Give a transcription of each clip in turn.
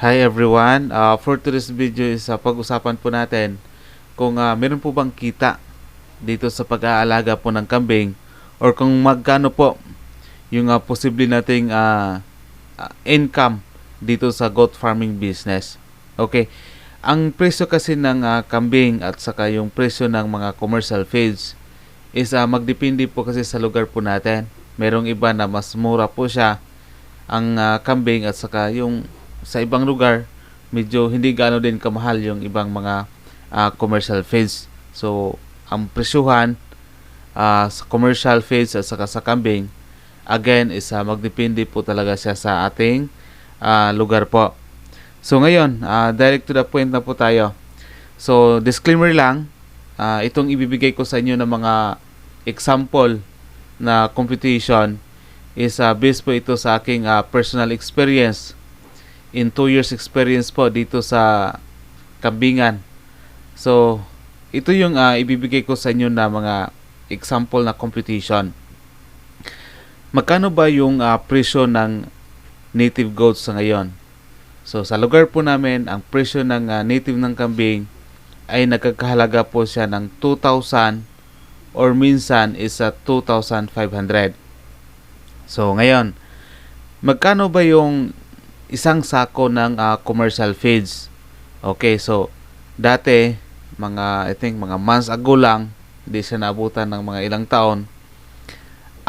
Hi everyone. Uh, for today's video is uh, pag-usapan po natin kung uh, meron po bang kita dito sa pag-aalaga po ng kambing or kung magkano po yung uh, posible nating uh, uh, income dito sa goat farming business. Okay. Ang presyo kasi ng uh, kambing at saka yung presyo ng mga commercial feeds is uh, magdepende po kasi sa lugar po natin. Merong iba na mas mura po siya ang uh, kambing at saka yung sa ibang lugar medyo hindi gaano din kamahal yung ibang mga uh, commercial feeds. So, ang presyuhan uh, sa commercial feeds at saka sa kambing again is uh, magdepende po talaga siya sa ating uh, lugar po. So ngayon, uh, direct to the point na po tayo. So disclaimer lang, uh, itong ibibigay ko sa inyo ng mga example na computation is uh, based po ito sa aking uh, personal experience in 2 years experience po dito sa Kambingan. So ito yung uh, ibibigay ko sa inyo na mga example na computation. Magkano ba yung uh, presyo ng native goats sa ngayon? So sa lugar po namin, ang presyo ng uh, native ng kambing ay nagkakahalaga po siya ng 2,000 or minsan is at 2,500. So ngayon, magkano ba yung isang sako ng uh, commercial feeds? Okay, so dati mga I think mga months ago lang, hindi siya naabutan ng mga ilang taon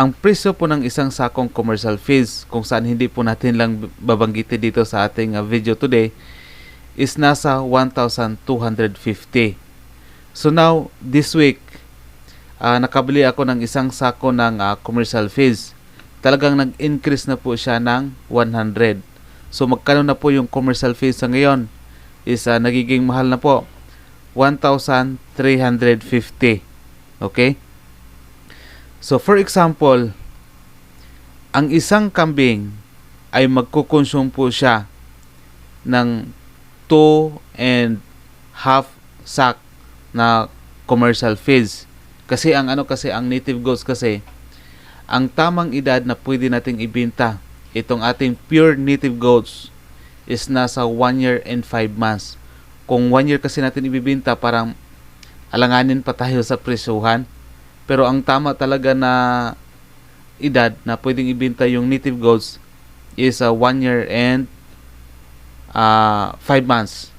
ang presyo po ng isang sakong commercial fees kung saan hindi po natin lang babanggitin dito sa ating uh, video today is nasa 1,250. So now, this week, uh, nakabili ako ng isang sako ng uh, commercial fees. Talagang nag-increase na po siya ng 100. So magkano na po yung commercial fees sa ngayon? Is uh, nagiging mahal na po. 1,350. Okay? So for example, ang isang kambing ay magkukonsume po siya ng 2 and half sack na commercial feeds. Kasi ang ano kasi ang native goats kasi ang tamang edad na pwede nating ibenta itong ating pure native goats is nasa 1 year and 5 months. Kung 1 year kasi natin ibibenta parang alanganin pa tayo sa presyuhan pero ang tama talaga na edad na pwedeng ibenta yung native goats is 1 uh, year and 5 uh, months.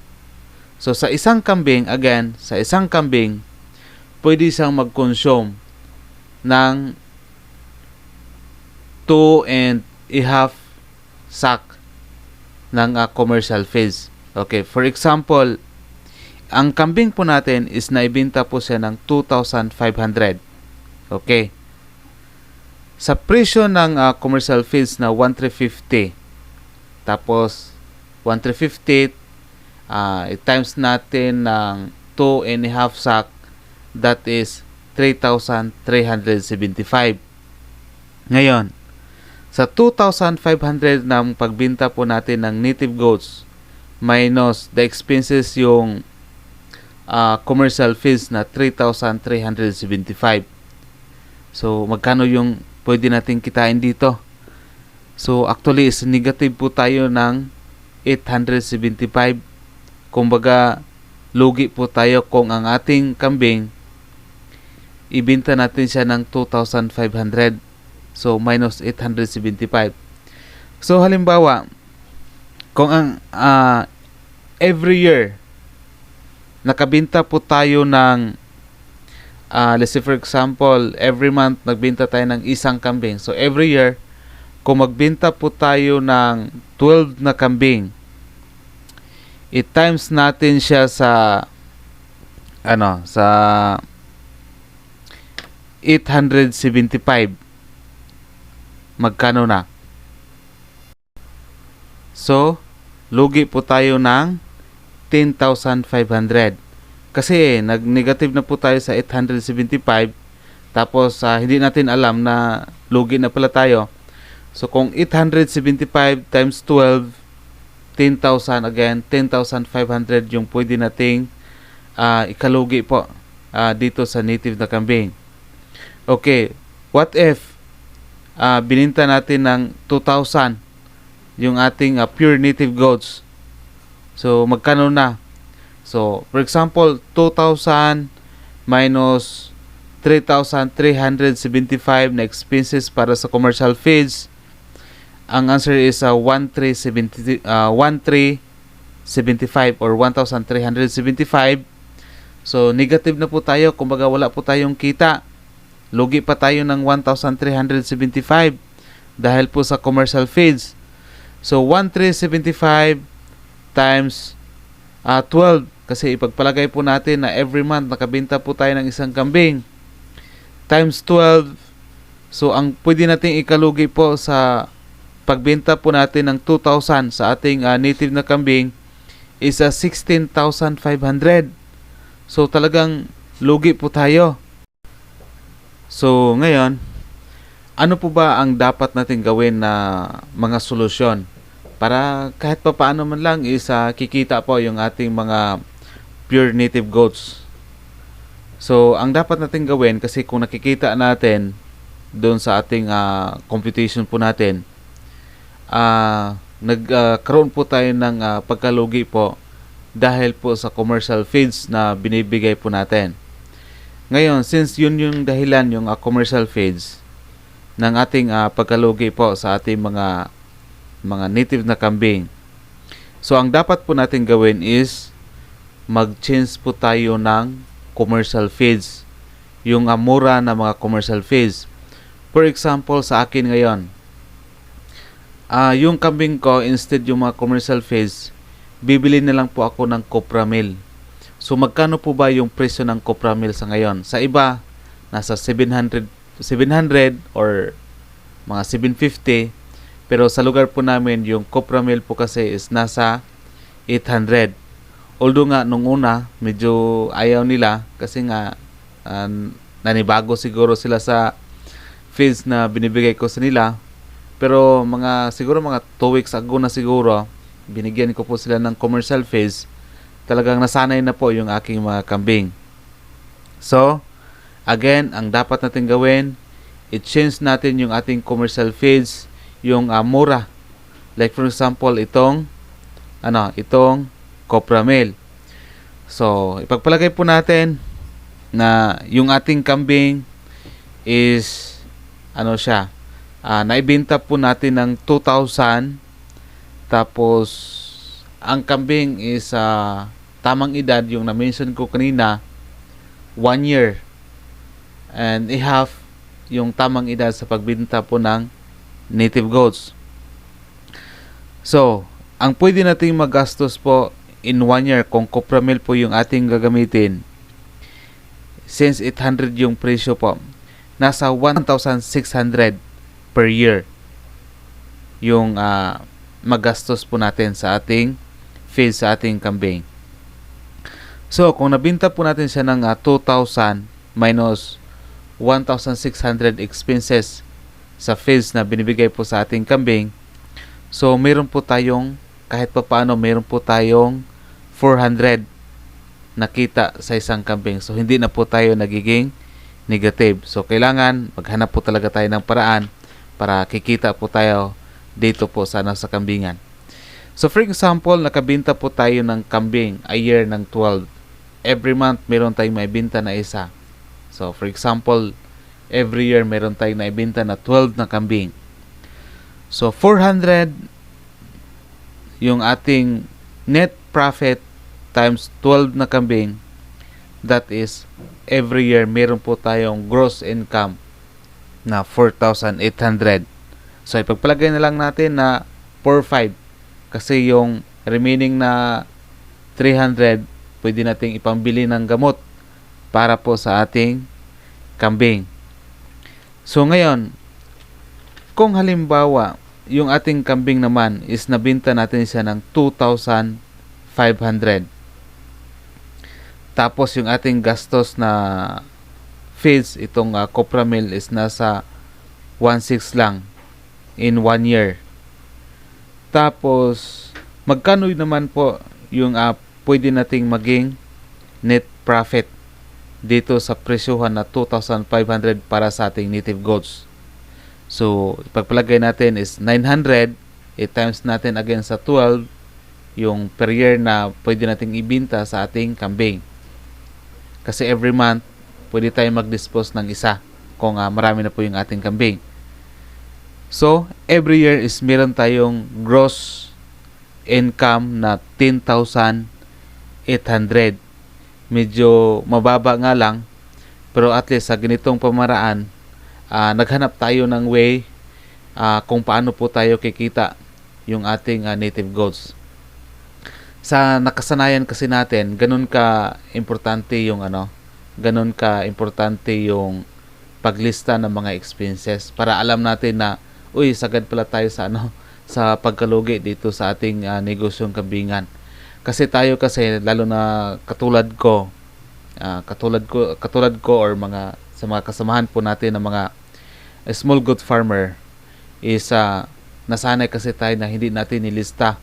So sa isang kambing, again, sa isang kambing, pwede siyang mag-consume ng 2 and a half sack ng uh, commercial feeds. Okay, for example, ang kambing po natin is naibenta po siya ng 2,500. Okay. Sa presyo ng uh, commercial feeds na 1,350, tapos 1,350, uh, times natin ng 2 and a half sack, that is 3,375. Ngayon, sa 2,500 ng pagbinta po natin ng native goats minus the expenses yung uh, commercial fees na 3,375. So, magkano yung pwede natin kitain dito? So, actually, is negative po tayo ng 875. Kumbaga, lugi po tayo kung ang ating kambing, ibinta natin siya ng 2,500. So, minus 875. So, halimbawa, kung ang uh, every year, nakabinta po tayo ng uh, let's say for example, every month nagbenta tayo ng isang kambing. So every year, kung magbenta po tayo ng 12 na kambing, i-times natin siya sa ano, sa 875. Magkano na? So, lugi po tayo ng 10,500. Kasi nag-negative na po tayo sa 875 tapos uh, hindi natin alam na lugi na pala tayo. So kung 875 times 12 10,000 again 10,500 yung pwede nating uh, ikalugi po uh, dito sa native na kambing. Okay, what if uh, bininta natin ng 2,000 yung ating uh, pure native goats So, magkano na? So, for example, 2,000 minus 3,375 na expenses para sa commercial feeds. Ang answer is uh, 1,370 uh, 1,375 or 1,375. So, negative na po tayo. Kumbaga, wala po tayong kita. Lugi pa tayo ng 1,375 dahil po sa commercial feeds. So, 1,375 times uh, 12 kasi ipagpalagay po natin na every month nakabenta po tayo ng isang kambing. Times 12 so ang pwede nating ikalugi po sa pagbenta po natin ng 2,000 sa ating uh, native na kambing is uh, 16,500 so talagang lugi po tayo so ngayon ano po ba ang dapat natin gawin na mga solusyon para kahit pa paano man lang is uh, kikita po yung ating mga pure native goats. So, ang dapat natin gawin kasi kung nakikita natin doon sa ating uh, computation po natin, uh, nagkaroon uh, po tayo ng uh, pagkalugi po dahil po sa commercial feeds na binibigay po natin. Ngayon, since yun yung dahilan yung uh, commercial feeds ng ating uh, pagkalugi po sa ating mga mga native na kambing. So, ang dapat po natin gawin is mag-change po tayo ng commercial feeds. Yung amura na mga commercial feeds. For example, sa akin ngayon, uh, yung kambing ko, instead yung mga commercial feeds, bibili na lang po ako ng Copramil. So, magkano po ba yung presyo ng Copramil sa ngayon? Sa iba, nasa 700, 700 or mga 750 pero sa lugar po namin, yung Copra Mill po kasi is nasa 800. Although nga nung una, medyo ayaw nila kasi nga uh, nanibago siguro sila sa fees na binibigay ko sa nila. Pero mga siguro mga 2 weeks ago na siguro, binigyan ko po sila ng commercial fees. Talagang nasanay na po yung aking mga kambing. So, again, ang dapat natin gawin, i-change natin yung ating commercial fees yung uh, mura. Like for example, itong ano, itong Copra Mail. So, ipagpalagay po natin na yung ating kambing is ano siya, uh, naibenta po natin ng 2,000 tapos ang kambing is uh, tamang edad yung na-mention ko kanina 1 year and a half yung tamang edad sa pagbenta po ng native goats. So, ang pwede nating magastos po in one year kung copra meal po yung ating gagamitin since 800 yung presyo po nasa 1,600 per year yung uh, magastos po natin sa ating feed sa ating kambing. So, kung nabinta po natin siya ng uh, ah, 2,000 minus 1,600 expenses sa feeds na binibigay po sa ating kambing. So, meron po tayong, kahit pa paano, meron po tayong 400 nakita sa isang kambing. So, hindi na po tayo nagiging negative. So, kailangan maghanap po talaga tayo ng paraan para kikita po tayo dito po sa nasa kambingan. So, for example, nakabinta po tayo ng kambing a year ng 12. Every month, meron tayong may binta na isa. So, for example, every year meron tayong naibenta na 12 na kambing. So 400 yung ating net profit times 12 na kambing that is every year meron po tayong gross income na 4,800. So ipagpalagay na lang natin na 4,500 kasi yung remaining na 300 pwede nating ipambili ng gamot para po sa ating kambing. So ngayon, kung halimbawa, yung ating kambing naman is nabinta natin siya ng 2,500. Tapos yung ating gastos na feeds, itong uh, copra meal is nasa 1.6 lang in 1 year. Tapos, magkano naman po yung uh, pwede nating maging net profit dito sa presyuhan na 2,500 para sa ating native goats. So, ipagpalagay natin is 900, i-times natin again sa 12, yung per year na pwede nating ibinta sa ating kambing. Kasi every month, pwede tayo mag-dispose ng isa kung ah, marami na po yung ating kambing. So, every year is meron tayong gross income na 10,800. Medyo mababa nga lang, pero at least sa ganitong pamaraan, ah, naghanap tayo ng way ah, kung paano po tayo kikita yung ating ah, native goats. Sa nakasanayan kasi natin, ganun ka importante yung ano, ganun ka importante yung paglista ng mga expenses para alam natin na uy, sagad pala tayo sa ano sa pagkalugi dito sa ating ah, negosyong kambingan. Kasi tayo kasi lalo na katulad ko, ah, katulad ko katulad ko or mga sa mga kasamahan po natin ng mga small goat farmer is ah, nasanay kasi tayo na hindi natin nilista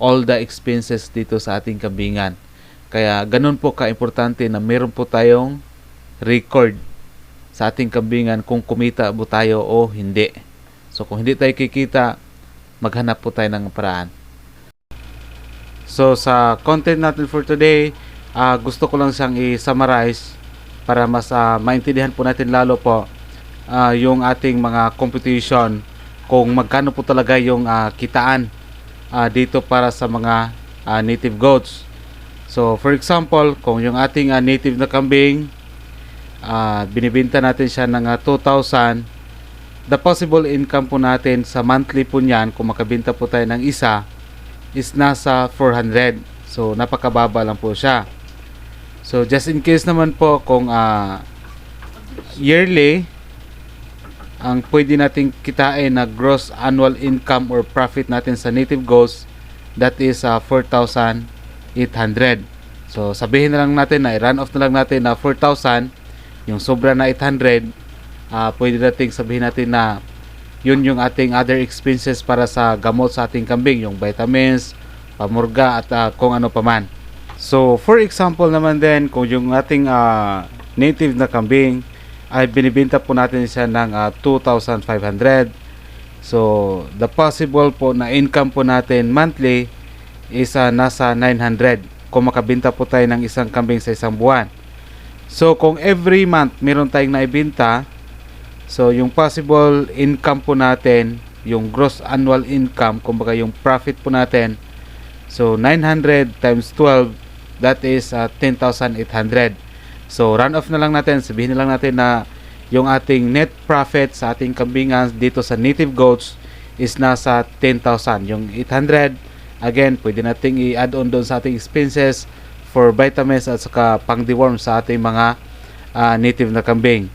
all the expenses dito sa ating kambingan. Kaya ganun po ka-importante na meron po tayong record sa ating kambingan kung kumita po tayo o hindi. So kung hindi tayo kikita, maghanap po tayo ng paraan. So sa content natin for today, ah, gusto ko lang siyang i-summarize para mas ah, maintindihan po natin lalo po ah, yung ating mga competition kung magkano po talaga yung ah, kitaan ah, dito para sa mga ah, native goats. So for example, kung yung ating ah, native na kambing ah, binibenta natin siya ng ah, 2,000 the possible income po natin sa monthly po niyan kung makabenta po tayo ng isa is nasa 400 so napakababa lang po siya. So just in case naman po kung ah, yearly ang pwede nating kitain na gross annual income or profit natin sa native goats that is ah, 4,800 so sabihin na lang natin na i-run off na lang natin na 4,000 yung sobra na 800 ah pwede nating sabihin natin na yun yung ating other expenses para sa gamot sa ating kambing, yung vitamins, pamurga at ah, kung ano pa man. So, for example naman din, kung yung ating ah, native na kambing ay binibenta po natin siya ng ah, 2,500. So, the possible po na income po natin monthly is ah, nasa 900 kung makabenta po tayo ng isang kambing sa isang buwan. So, kung every month meron tayong naibenta, So, yung possible income po natin, yung gross annual income, kumbaga yung profit po natin, so 900 times 12, that is uh, 10,800. So, run off na lang natin, sabihin na lang natin na yung ating net profit sa ating kambingan dito sa native goats is nasa 10,000. Yung 800, again, pwede nating i-add on doon sa ating expenses for vitamins at saka pang-deworm sa ating mga uh, native na kambing.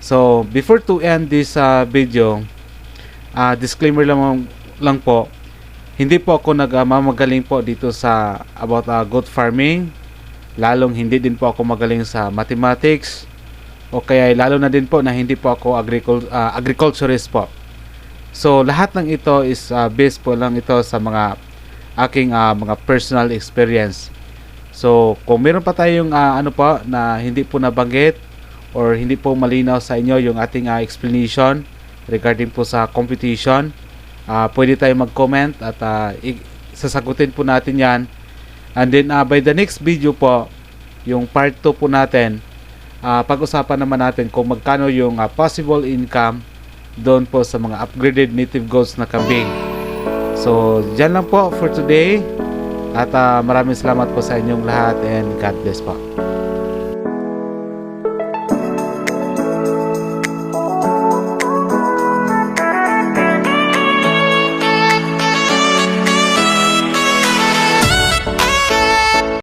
So, before to end this uh, video, uh, disclaimer lang, lang po, hindi po ako nagmamagaling po dito sa about uh, goat farming. Lalong hindi din po ako magaling sa mathematics. O kaya lalo na din po na hindi po ako agricul- uh, agriculturist po. So, lahat ng ito is uh, based po lang ito sa mga aking uh, mga personal experience. So, kung meron pa tayong uh, ano po na hindi po nabanggit, or hindi po malinaw sa inyo yung ating uh, explanation regarding po sa competition, uh, pwede tayo mag-comment at uh, sasagutin po natin yan. And then uh, by the next video po, yung part 2 po natin, uh, pag-usapan naman natin kung magkano yung uh, possible income doon po sa mga upgraded native goats na kambing. So, dyan lang po for today. At uh, maraming salamat po sa inyong lahat and God bless po.